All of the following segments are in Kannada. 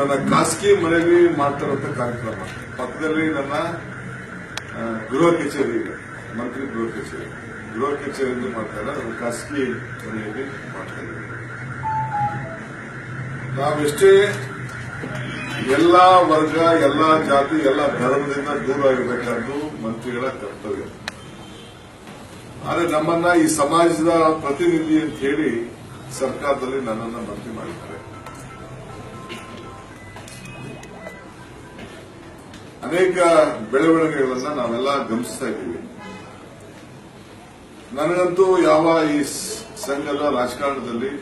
ನನ್ನ ಖಾಸಗಿ ಮನೆಯಲ್ಲಿ ಮಾಡ್ತಾರಂತ ಕಾರ್ಯಕ್ರಮ. ಪಕ್ಕದಲ್ಲಿ ನನ್ನ ಗೃಹ ಕಚೇರಿ ಮಂತ್ರಿ ಗೃಹ ಕಚೇರಿ. ಗೃಹ ಕಚೇರಿಯಲ್ಲಿ ಮಾಡ್ತಾರೆ ನನ್ನ ಖಾಸಗಿ ಮನೆಯಲ್ಲಿ ಮಾಡ್ತಾ ಇದ್ದೀನಿ ನಾವೆಷ್ಟೇ ಎಲ್ಲ ವರ್ಗ, ಎಲ್ಲ ಜಾತಿ, ಎಲ್ಲ ಧರ್ಮದಿಂದ ದೂರ ಇರಬೇಕಾದ್ದು ಮಂತ್ರಿಗಳ ಕರ್ತವ್ಯ. ಆದರೆ ನಮ್ಮನ್ನ ಈ ಸಮಾಜದ ಪ್ರತಿನಿಧಿ ಅಂತ ಹೇಳಿ ಸರ್ಕಾರದಲ್ಲಿ ನನ್ನನ್ನು ಮಂತ್ರಿ ಅನೇಕ ಬೆಳವಣಿಗೆಗಳನ್ನ ನಾವೆಲ್ಲ ಗಮನಿಸ್ತಾ ಇದ್ದೀವಿ. ನನಗಂತೂ ಯಾವ ಈ ಸಂಘದ ರಾಜಕಾರಣದಲ್ಲಿ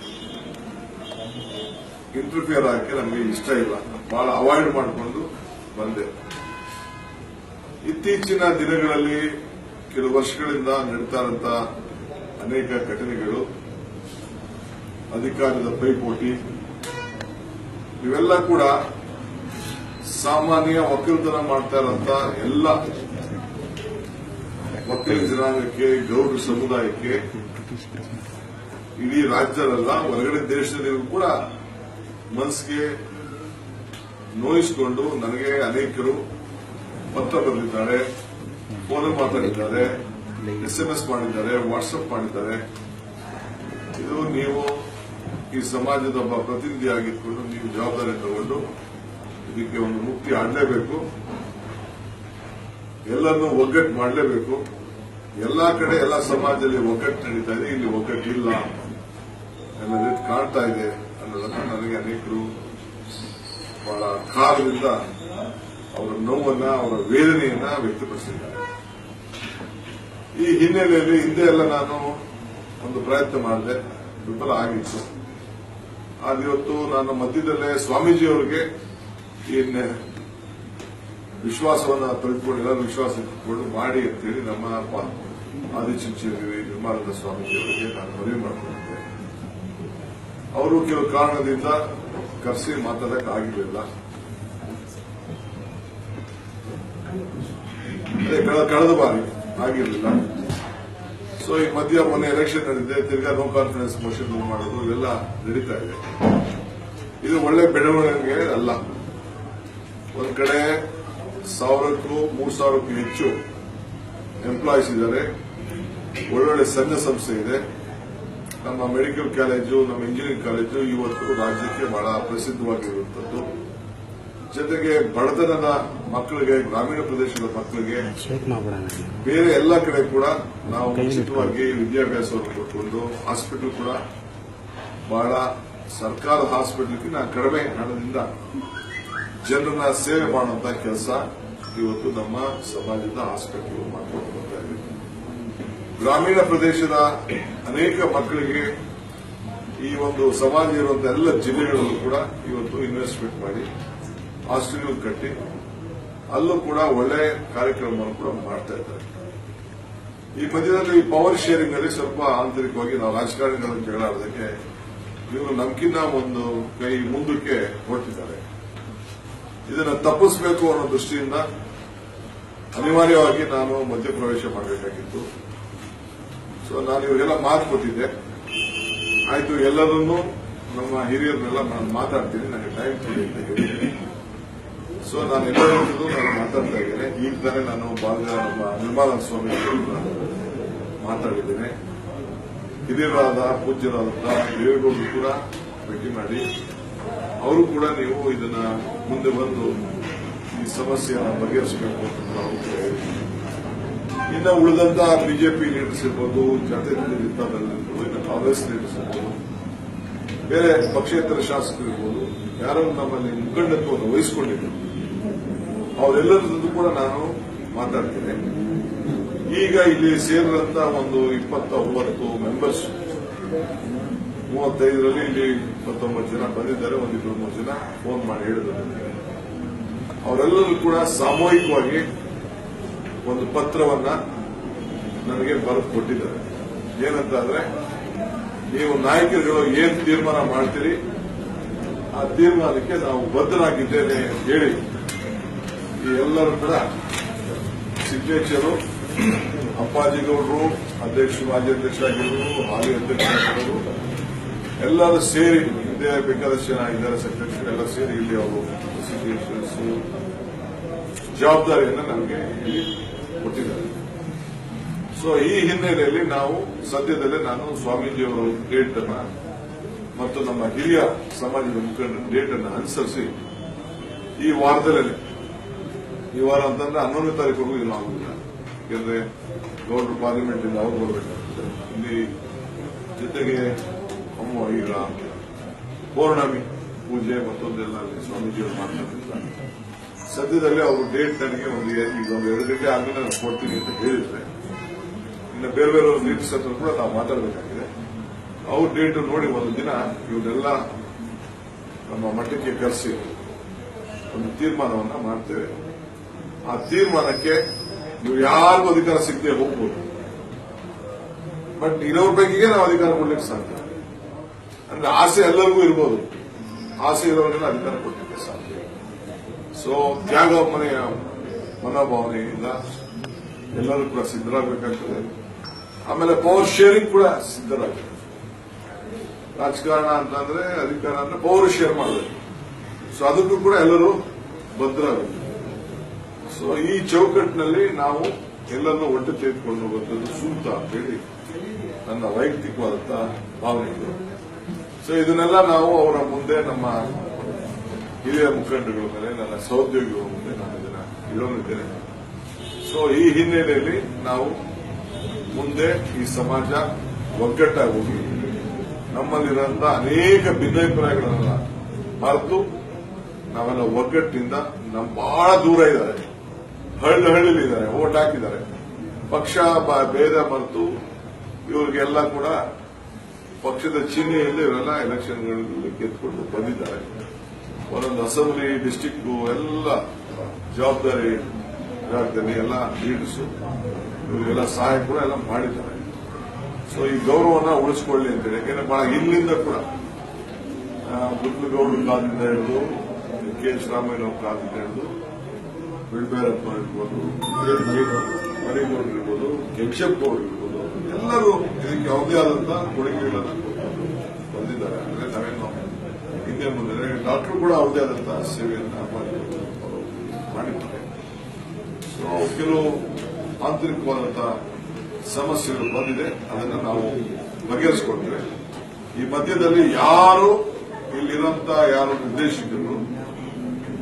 ಇಂಟರ್ಫಿಯರ್ ಆಗಕ್ಕೆ ನಮಗೆ ಇಷ್ಟ ಇಲ್ಲ. ಬಹಳ ಅವಾಯ್ಡ್ ಮಾಡಿಕೊಂಡು ಬಂದೆ. ಇತ್ತೀಚಿನ ದಿನಗಳಲ್ಲಿ ಕೆಲವು ವರ್ಷಗಳಿಂದ ನಡೀತಾ ಅನೇಕ ಘಟನೆಗಳು, ಅಧಿಕಾರದ ಪೈಪೋಟಿ, ಇವೆಲ್ಲ ಕೂಡ ಸಾಮಾನ್ಯ ವಕೀಲತನ ಮಾಡ್ತಾ ಇರೋಂಥ ಎಲ್ಲ ಒಕ್ಕಲಿಗ ಜನಾಂಗಕ್ಕೆ ಗೌಡ ಸಮುದಾಯಕ್ಕೆ, ಇಡೀ ರಾಜ್ಯದಲ್ಲ, ಹೊರಗಡೆ ದೇಶದಲ್ಲಿಯೂ ಕೂಡ ಮನಸ್ಸಿಗೆ ನೋಯಿಸಿಕೊಂಡು ನನಗೆ ಅನೇಕರು ಪತ್ರ ಬರೆದಿದ್ದಾರೆ ಫೋನ್ ಮಾತಾಡಿದ್ದಾರೆ ಎಸ್ ಎಂ ಎಸ್ ಮಾಡಿದ್ದಾರೆ ವಾಟ್ಸಪ್ ಮಾಡಿದ್ದಾರೆ. ಇದು ನೀವು ಈ ಸಮಾಜದ ಒಬ್ಬ ಪ್ರತಿನಿಧಿ ಆಗಿದ್ಕೊಂಡು ನೀವು ಜವಾಬ್ದಾರಿ ತಗೊಂಡು ಇದಕ್ಕೆ ಒಂದು ಮುಕ್ತಿ ಆಗಲೇಬೇಕು. ಎಲ್ಲರನ್ನೂ ಒಗ್ಗಟ್ಟು ಮಾಡಲೇಬೇಕು. ಎಲ್ಲಾ ಕಡೆ, ಎಲ್ಲ ಸಮಾಜದಲ್ಲಿ ಒಗ್ಗಟ್ಟು ನಡೀತಾ ಇದೆ. ಇಲ್ಲಿ ಒಗ್ಗಟ್ಟಿಲ್ಲ ಅನ್ನೋದು ಕಾಣ್ತಾ ಇದೆ ಅನ್ನೋದನ್ನು ನನಗೆ ಅನೇಕರು ಬಹಳ ಕಾಲದಿಂದ ಅವರ ನೋವನ್ನ, ಅವರ ವೇದನೆಯನ್ನ ವ್ಯಕ್ತಪಡಿಸಿದ್ದಾರೆ. ಈ ಹಿನ್ನೆಲೆಯಲ್ಲಿ ಹಿಂದೆ ಎಲ್ಲ ನಾನು ಒಂದು ಪ್ರಯತ್ನ ಮಾಡಿದೆ. ವಿಫಲ ಆಗಿತ್ತು. ಅದಿವತ್ತು ನಾನು ಮಧ್ಯದಲ್ಲೇ ಸ್ವಾಮೀಜಿಯವರಿಗೆ ಈ ನೆ- ವಿಶ್ವಾಸವನ್ನ ತೆಗೆದುಕೊಂಡು ಎಲ್ಲರೂ ವಿಶ್ವಾಸ ಇಟ್ಕೊಂಡು ಮಾಡಿ ಅಂತೇಳಿ ನಮ್ಮ ಆದಿಚುಂಚನಗಿರಿ ಸ್ವಾಮಿ ಸ್ವಾಮೀಜಿಯವರಿಗೆ ನಾನು ಮನವಿ ಮಾಡಿಕೊಂಡಿದ್ದೆ. ಅವರು ಕೆಲವು ಕಾರಣದಿಂದ ಕರೆಸಿ ಮಾತಾಡಕ್ ಆಗಿರಲಿಲ್ಲ ಕಳೆದ ಬಾರಿ ಆಗಿರಲಿಲ್ಲ. ಸೊ ಈ ಮಧ್ಯ ಮೊನ್ನೆ ಎಲೆಕ್ಷನ್ ನಡೆದಿದೆ ತಿರ್ಗಾ ನೋ ಕಾನ್ಫಿಡೆನ್ಸ್ ಮೋಷನ್ ಮಾಡೋದು ಇವೆಲ್ಲ ನಡೀತಾ ಇದೆ. ಇದು ಒಳ್ಳೆ ಬೆಳವಣಿಗೆ ಅಲ್ಲ. ಒಂದ್ ಕಡೆ ಸಾವಿರಕ್ಕೂ ಮೂರ್ ಸಾವಿರಕ್ಕೂ ಹೆಚ್ಚು ಎಂಪ್ಲಾಯೀಸ್ ಇದ್ದಾರೆ. ಒಳ್ಳೊಳ್ಳೆ ಸಣ್ಣ ಸಂಸ್ಥೆ ಇದೆ. ನಮ್ಮ ಮೆಡಿಕಲ್ ಕಾಲೇಜು ನಮ್ಮ ಇಂಜಿನಿಯರಿಂಗ್ ಕಾಲೇಜು ಇವತ್ತು ರಾಜ್ಯಕ್ಕೆ ಬಹಳ ಪ್ರಸಿದ್ಧವಾಗಿರುವಂತದ್ದು ಜೊತೆಗೆ ಬಡತನದ ಮಕ್ಕಳಿಗೆ ಗ್ರಾಮೀಣ ಪ್ರದೇಶದ ಮಕ್ಕಳಿಗೆ ಬೇರೆ ಎಲ್ಲ ಕಡೆ ಕೂಡ ನಾವು ಉಚಿತವಾಗಿ ವಿದ್ಯಾಭ್ಯಾಸವನ್ನು ಕೊಟ್ಟುಕೊಂಡು ಹಾಸ್ಪಿಟಲ್ ಕೂಡ ಬಹಳ ಸರ್ಕಾರದ ಹಾಸ್ಪಿಟಲ್ಗಿಂತ ಕಡಿಮೆ ಹಣದಿಂದ ಜನರನ್ನ ಸೇವೆ ಮಾಡುವಂತ ಕೆಲಸ ಇವತ್ತು ನಮ್ಮ ಸಮಾಜದ ಆಸ್ಪತ್ರೆಗಳು ಮಾಡ್ಕೊಂಡು ಬರ್ತಾ ಇದೆ ಗ್ರಾಮೀಣ ಪ್ರದೇಶದ ಅನೇಕ ಮಕ್ಕಳಿಗೆ ಈ ಒಂದು ಸಮಾಜ ಇರುವಂತಹ ಎಲ್ಲ ಜಿಲ್ಲೆಗಳಲ್ಲೂ ಕೂಡ ಇವತ್ತು ಇನ್ವೆಸ್ಟ್ಮೆಂಟ್ ಮಾಡಿ ಹಾಸ್ಟೆಲ್ ಕಟ್ಟಿ ಅಲ್ಲೂ ಕೂಡ ಒಳ್ಳೆ ಕಾರ್ಯಕ್ರಮವನ್ನು ಕೂಡ ಮಾಡ್ತಾ ಇದ್ದಾರೆ. ಈ ಮಧ್ಯದಲ್ಲಿ ಪವರ್ ಶೇರಿಂಗ್ ಅಲ್ಲಿ ಸ್ವಲ್ಪ ಆಂತರಿಕವಾಗಿ ನಾವು ರಾಜಕಾರಣಿಗಳನ್ನು ಜಗಳ ಇವರು ನಮ್ಕಿನ್ನ ಒಂದು ಕೈ ಮುಂದಕ್ಕೆ ಹೊರಟಿದ್ದಾರೆ. ಇದನ್ನು ತಪ್ಪಿಸಬೇಕು ಅನ್ನೋ ದೃಷ್ಟಿಯಿಂದ ಅನಿವಾರ್ಯವಾಗಿ ನಾನು ಮಧ್ಯಪ್ರವೇಶ ಮಾಡಬೇಕಾಗಿತ್ತು. ಸೊ ನಾನು ಇವರೆಲ್ಲ ಮಾತು ಕೊಟ್ಟಿದ್ದೆ ಆಯ್ತು ಎಲ್ಲರನ್ನೂ ನಮ್ಮ ಹಿರಿಯರನ್ನೆಲ್ಲ ನಾನು ಮಾತಾಡ್ತೀನಿ, ನನಗೆ ಟೈಮ್ ಕೊಡಿ ಅಂತ ಹೇಳಿದ್ದೀನಿ. ಸೊ ನಾನು ಎಲ್ಲರೂ ನಾನು ಮಾತಾಡ್ತಾ ಇದ್ದೇನೆ. ಈಗ ನಾನು ಭಾಗ ನಮ್ಮ ನಿರ್ಮಲಾ ಸ್ವಾಮಿ ಮಾತಾಡಿದ್ದೇನೆ. ಹಿರಿಯರಾದ ಪೂಜ್ಯರಾದಂತಹ ದೇವೇಗೌಡರು ಕೂಡ ಭೇಟಿ ಮಾಡಿ ಅವರು ಕೂಡ ನೀವು ಇದನ್ನ ಮುಂದೆ ಬಂದು ಈ ಸಮಸ್ಯೆಯನ್ನು ಬಗೆಹರಿಸಬೇಕು ಅಂತ ನಾವು. ಇನ್ನು ಉಳಿದಂತ ಬಿಜೆಪಿ ಲೀಡರ್ಸ್ ಇರ್ಬೋದು ಜಾತಿ ಇರ್ಬೋದು ಇನ್ನು ಕಾಂಗ್ರೆಸ್ ಲೀಡರ್ಸ್ ಇರ್ಬೋದು ಬೇರೆ ಪಕ್ಷೇತರ ಶಾಸಕರು ಇರ್ಬೋದು, ಯಾರೋ ನಮ್ಮಲ್ಲಿ ಮುಖಂಡತ್ವವನ್ನು ವಹಿಸಿಕೊಂಡಿದ್ರು ಅವರೆಲ್ಲರದ್ದು ಕೂಡ ನಾನು ಮಾತಾಡ್ತೇನೆ ಈಗ ಇಲ್ಲಿ ಸೇರಿದಂತ ಒಂದು ಇಪ್ಪತ್ತ ಒಂಬತ್ತು ಮೆಂಬರ್ಸ್ ಮೂವತ್ತೈದರಲ್ಲಿ ಇಲ್ಲಿ ಇಪ್ಪತ್ತೊಂಬತ್ತು ಜನ ಬಂದಿದ್ದಾರೆ ಒಂದಿಬ್ಬರು ಮೂರು ಜನ ಫೋನ್ ಮಾಡಿ ಹೇಳಿದ್ರು. ಅವರೆಲ್ಲರೂ ಕೂಡ ಸಾಮೂಹಿಕವಾಗಿ ಒಂದು ಪತ್ರವನ್ನ ನನಗೆ ಬರೆದು ಕೊಟ್ಟಿದ್ದಾರೆ ಏನಂತ ಅಂದ್ರೆ ನೀವು ನಾಯಕರುಗಳು ಏನ್ ತೀರ್ಮಾನ ಮಾಡ್ತೀರಿ, ಆ ತೀರ್ಮಾನಕ್ಕೆ ನಾವು ಬದ್ಧರಾಗಿದ್ದೇನೆ ಅಂತ ಹೇಳಿ ಈ ಎಲ್ಲರೂ ಕೂಡ ಸಿಗ್ನೇಚರು ಅಪ್ಪಾಜಿಗೌಡರು, ಅಧ್ಯಕ್ಷ, ಮಾಜಿ ಅಧ್ಯಕ್ಷರಾಗಿರೋರು ಹಾಲಿ ಅಧ್ಯಕ್ಷರಾಗಿರೋರು ಎಲ್ಲರೂ ಸೇರಿ ಹಿಂದೆ ಬೇಕಾದಷ್ಟು ಜನ ಇದ್ದಾರೆ, ಸೆಕ್ರೆಟರಿ ಎಲ್ಲ ಸೇರಿ ಇಲ್ಲಿ ಅವರು ಅಸೋಸಿಯೇಷನ್ಸ್ ಜವಾಬ್ದಾರಿಯನ್ನು ನಮಗೆ ಇಲ್ಲಿ ಕೊಟ್ಟಿದ್ದಾರೆ. ಸೊ ಈ ಹಿನ್ನೆಲೆಯಲ್ಲಿ ನಾವು ಸದ್ಯದಲ್ಲೇ ನಾನು ಸ್ವಾಮೀಜಿಯವರ ಡೇಟ್ ಅನ್ನ ಮತ್ತು ನಮ್ಮ ಹಿರಿಯ ಸಮಾಜದ ಮುಖಂಡರ ಡೇಟ್ ಅನ್ನು ಅನುಸರಿಸಿ ಈ ವಾರದಲ್ಲೇ, ಈ ವಾರ ಅಂತಂದ್ರೆ ಹನ್ನೊಂದನೇ ತಾರೀಕು ಇದು ಆಗುದಿಲ್ಲ. ಯಾಕಂದ್ರೆ ಗೌರ್ನರ್ ಪಾರ್ಲಿಮೆಂಟ್ ಇಂದ ಅವರು ಬರಬೇಕಾಗ್ತದೆ. ಇಲ್ಲಿ ಜೊತೆಗೆ ಅಮ್ಮ ಈಗ ಪೌರ್ಣಮಿ ಪೂಜೆ ಮತ್ತೊಂದೆಲ್ಲ ಸ್ವಾಮೀಜಿಯವರು ಮಾಡ್ತಿರ್ತಾರೆ ಸದ್ಯದಲ್ಲಿ ಅವರು ಡೇಟ್ ನನಗೆ ಒಂದು ಈಗ ಒಂದು ಎರಡು ಗಂಟೆ ಆದ್ಮೇಲೆ ನಾನು ಕೊಡ್ತೀನಿ ಅಂತ ಹೇಳಿದ್ರೆ ಇನ್ನು ಬೇರೆ ಬೇರೆ ಲೀಡರ್ಸ್ ಹತ್ರ ಕೂಡ ನಾವು ಮಾತಾಡಬೇಕಾಗಿದೆ ಅವ್ರ ಡೇಟ್ ನೋಡಿ ಒಂದು ದಿನ ಇವನ್ನೆಲ್ಲ ನಮ್ಮ ಮಠಕ್ಕೆ ಕರೆಸಿ ಒಂದು ತೀರ್ಮಾನವನ್ನ ಮಾಡ್ತೇವೆ ಆ ತೀರ್ಮಾನಕ್ಕೆ ನೀವು ಯಾರಿಗೂ ಅಧಿಕಾರ ಸಿಗದೆ ಹೋಗ್ಬೋದು ಬಟ್ ಇರೋರ ಬಗ್ಗೆ ನಾವು ಅಧಿಕಾರ ಕೊಡ್ಲಿಕ್ಕೆ ಸಾಧ್ಯ ಅಂದ್ರೆ ಆಸೆ ಎಲ್ಲರಿಗೂ ಇರ್ಬೋದು. ಆಸೆ ಇರೋರಿಗೆಲ್ಲ ಅಧಿಕಾರ ಕೊಟ್ಟಿದ್ದೆ ಸಾಧ್ಯ ಸೊ ತ್ಯಾಗ ಮನೆಯ ಮನೋಭಾವನೆಯಿಂದ ಎಲ್ಲರೂ ಕೂಡ ಸಿದ್ಧರಾಗಬೇಕಾಗ್ತದೆ. ಆಮೇಲೆ ಪವರ್ ಶೇರಿಂಗ್ ಕೂಡ ಸಿದ್ಧರಾಗಬೇಕು ರಾಜಕಾರಣ ಅಂತಂದ್ರೆ ಅಧಿಕಾರ ಅಂದ್ರೆ ಪವರ್ ಶೇರ್ ಮಾಡಬೇಕು. ಸೊ ಅದಕ್ಕೂ ಕೂಡ ಎಲ್ಲರೂ ಬದ್ಧರಾಗಬೇಕು ಸೊ ಈ ಚೌಕಟ್ಟಿನಲ್ಲಿ ನಾವು ಎಲ್ಲರನ್ನೂ ಒಟ್ಟು ತೆಗೆದುಕೊಂಡು ಹೋಗುವಂಥದ್ದು ಸೂಕ್ತ ಹೇಳಿ ನನ್ನ ವೈಯಕ್ತಿಕವಾದಂತಹ ಭಾವನೆಗಳು. ಸೊ ಇದನ್ನೆಲ್ಲ ನಾವು ಅವರ ಮುಂದೆ ನಮ್ಮ ಹಿರಿಯ ಮುಖಂಡಗಳ ಮೇಲೆ, ನನ್ನ ಸಹೋದ್ಯೋಗಿಗಳ ಮುಂದೆ ನಾನು ಇದನ್ನ ಇಡೋನಿದ್ದೇನೆ ಸೊ ಈ ಹಿನ್ನೆಲೆಯಲ್ಲಿ ನಾವು ಮುಂದೆ ಈ ಸಮಾಜ ಒಗ್ಗಟ್ಟಾಗಿ ಹೋಗಿ ನಮ್ಮಲ್ಲಿರುವಂತಹ ಅನೇಕ ಭಿನ್ನಾಭಿಪ್ರಾಯಗಳನ್ನ ಮರೆತು ನಾವೆಲ್ಲ ಒಗ್ಗಟ್ಟಿನಿಂದ ನಮ್ಮ ಬಹಳ ದೂರ ಇದ್ದಾರೆ. ಹಳ್ಳಿ ಇದ್ದಾರೆ, ಓಟ್ ಹಾಕಿದ್ದಾರೆ. ಪಕ್ಷ ಭೇದ ಮರೆತು ಇವರಿಗೆಲ್ಲ ಕೂಡ ಪಕ್ಷದ ಚಿಹ್ನೆಯಲ್ಲಿ ಇವರೆಲ್ಲ ಎಲೆಕ್ಷನ್ಗಳಲ್ಲಿ ಗೆದ್ದುಕೊಂಡು ಬಂದಿದ್ದಾರೆ. ಒಂದೊಂದು ಅಸೆಂಬ್ಲಿ ಡಿಸ್ಟಿಕ್ ಎಲ್ಲ ಜವಾಬ್ದಾರಿ ಜವಾಬ್ದಾರಿ ಎಲ್ಲ ಲೀಡರ್ಸ್, ಇವರಿಗೆಲ್ಲ ಸಹಾಯ ಕೂಡ ಎಲ್ಲ ಮಾಡಿದ್ದಾರೆ. ಸೊ ಈ ಗೌರವನ ಉಳಿಸ್ಕೊಳ್ಳಿ ಅಂತೇಳಿ. ಯಾಕೆಂದ್ರೆ ಬಹಳ ಇಲ್ಲಿಂದ ಕೂಡ ಮುದ್ಲಗೌಡರ ಕಾಲದಿಂದ ಹಿಡಿದು, ಕೆ ಎಸ್ ರಾಮಯ್ಯನವ್ರ ಕಾಲದಿಂದ ಹಿಡಿದು, ಬಿಳ್ಬೇರಪ್ಪ ಇರ್ಬೋದು ಮರಿಗೌಡರು ಇರ್ಬೋದು ಕೆಂಚಪ್ಪಗೌಡರು ಇರ್ಬೋದು ಎಲ್ಲರೂ ಇದಕ್ಕೆ ಯಾವುದೇ ಆದಂತಹ ಕೊಡುಗೆಗಳನ್ನು ಬಂದಿದ್ದಾರೆ ಅಂದ್ರೆ ನಾವೇನು ಹಿಂದೆ ಮುಂದೆ ಡಾಕ್ಟರ್ ಕೂಡ ಯಾವುದೇ ಆದಂತಹ ಸೇವೆಯನ್ನ ಮಾಡಿದ್ದಾರೆ. ಸೊ ಕೆಲವು ಆಂತರಿಕವಾದಂತಹ ಸಮಸ್ಯೆಗಳು ಬಂದಿದೆ. ಅದನ್ನು ನಾವು ಬಗೆಹರಿಸಿಕೊಳ್ತೇವೆ. ಈ ಮಧ್ಯದಲ್ಲಿ ಯಾರು ಇಲ್ಲಿರಂತ ಯಾರು ನಿರ್ದೇಶಕರು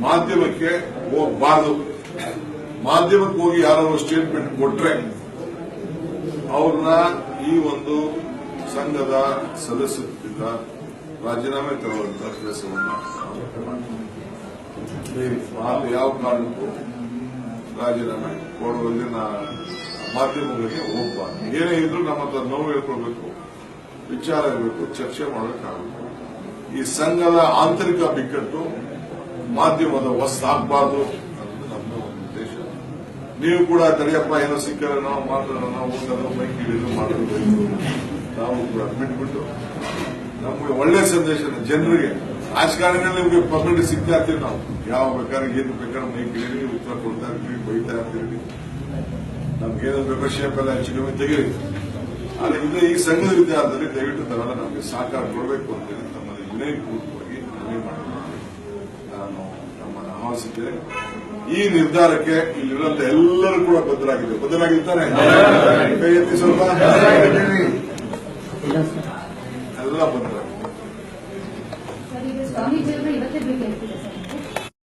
ಮಾಧ್ಯಮಕ್ಕೆ ಹೋಗಬಾರದು. ಮಾಧ್ಯಮಕ್ಕೆ ಹೋಗಿ ಯಾರು ಸ್ಟೇಟ್ಮೆಂಟ್ ಕೊಟ್ರೆ ಅವ್ರನ್ನ ಈ ಒಂದು ಸಂಘದ ಸದಸ್ಯತ್ವದಿಂದ ರಾಜೀನಾಮೆ ತರುವಂತ ಕೆಲಸವನ್ನು ಯಾವ ಕಾರಣಕ್ಕೂ ರಾಜೀನಾಮೆ ಕೊಡುವಲ್ಲಿ ಮಾಧ್ಯಮಗಳಿಗೆ ಹೋಗ್ಬಾರ್ದು. ಏನೇ ಇದ್ರೂ ನಮ್ಮ ಹತ್ರ ನೋವು ಹೇಳ್ಕೊಳ್ಬೇಕು, ವಿಚಾರ ಇರಬೇಕು ಚರ್ಚೆ ಮಾಡಬೇಕಾಗಬೇಕು ಈ ಸಂಘದ ಆಂತರಿಕ ಬಿಕ್ಕಟ್ಟು ಮಾಧ್ಯಮದ ವಸ್ತಾಗಬಾರ್ದು ಅನ್ನೋದು ನಮ್ಮ ಒಂದು ಉದ್ದೇಶ ನೀವು ಕೂಡ ತಡೆಯಪ್ಪ, ಏನೋ ಸಿಕ್ಕರೆ ನಾವು ಮಾತಾಡೋಣ ಹೋಗೋದು ಮೈಕ್ ಹಿಡಿದು ಮಾತಾಡಬೇಕು ನಾವು ಕೂಡ ಬಿಟ್ಬಿಟ್ಟು ನಮಗೆ ಒಳ್ಳೆ ಸಂದೇಶ ಜನರಿಗೆ ರಾಜಕಾರಣದಲ್ಲಿ ನಿಮಗೆ ಪಬ್ಲಿಕ್ ಸಿಗ್ತಾ ಇರ್ತೀವಿ ನಾವು. ಯಾವ ಬೇಕಾದ್ರೆ ಏನು ಬೇಕಾದ್ರೆ ಮೈಕ್ ಹಿಡೀರಿ ಉತ್ತರ ಕೊಡ್ತಾ ಇರ್ತೀವಿ, ಬೈತಾ ಇರ್ತೀವಿ. ನಮ್ಗೆ ಏನೋ ಬೇಕು ಶೇಪ್ ಎಲ್ಲ ಹೆಚ್ಚು ಕಮ್ಮಿ ತೆಗೀರಿ. ಆದ್ರೆ ಈ ಸಂಘದ ವಿದ್ಯಾರ್ಥಿಗಳಿಗೆ ದಯವಿಟ್ಟು ತರಲ್ಲ ನಮಗೆ ಸಹಕಾರ ಕೊಡಬೇಕು ಅಂತ ತಮ್ಮಲ್ಲಿ ವಿನಯಪೂರ್ವಕವಾಗಿ ಮನವಿ ಮಾಡಿ ನಾನು ನಮ್ಮನ್ನು ಆಹ್ವಾನಿಸಿದ್ದೇನೆ ಈ ನಿರ್ಧಾರಕ್ಕೆ ಇಲ್ಲಿರುವಂತ ಎಲ್ಲರೂ ಕೂಡ ಬದ್ಧರಾಗಿದ್ದಾರೆ. ಬದ್ಧರಾಗಿರ್ತಾರೆ? ಸ್ವಲ್ಪ.